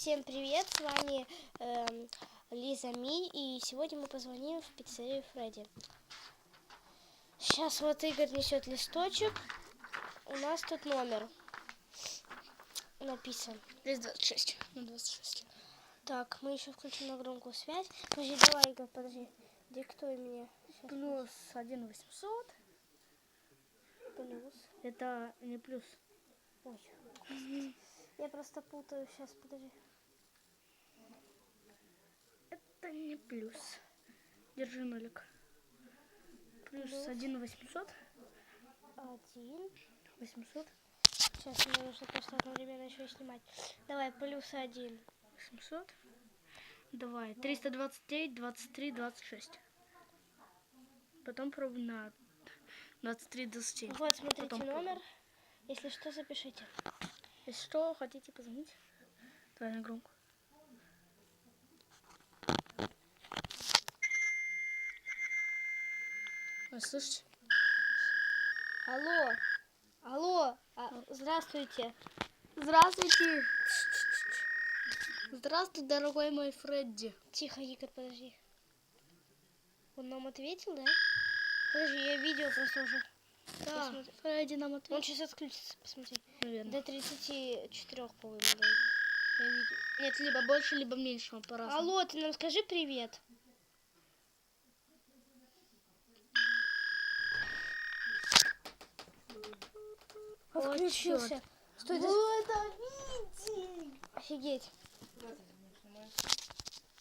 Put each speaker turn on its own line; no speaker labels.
Всем привет, с вами эм, Лиза Ми, и сегодня мы позвоним в пиццерию Фредди. Сейчас вот Игорь несет листочек, у нас тут номер написан.
Здесь 26. Ну, 26.
Так, мы еще включим на громкую связь. Подожди, давай, Игорь, подожди, диктуй мне. Щас.
Плюс 1 800.
Плюс.
Это не плюс.
Ой, я просто путаю, сейчас, подожди.
Это не плюс. Держи нолик. Плюс
Плюс.
1 800.
Один.
800.
Сейчас мне нужно просто одновременно еще снимать. Давай, плюс один.
800. Давай. 329, 23, 26. Потом пробуй на 23, 27.
Вот, смотрите
Потом
номер. Если что, запишите.
Если что, хотите позвонить? Давай на громко. Вы слышите?
Алло, алло, а, здравствуйте.
Здравствуйте. Здравствуй, дорогой мой Фредди.
Тихо, Игорь, подожди. Он нам ответил, да? Подожди, я видео просто уже.
Да,
Посмотри.
Фредди нам
Он
ответил.
сейчас отключится, посмотри.
Наверное.
До 34, по-моему, да. Я видео.
Нет, либо больше, либо меньше, он по-разному.
Алло, ты нам скажи привет. Отключился. Стой, это... Офигеть.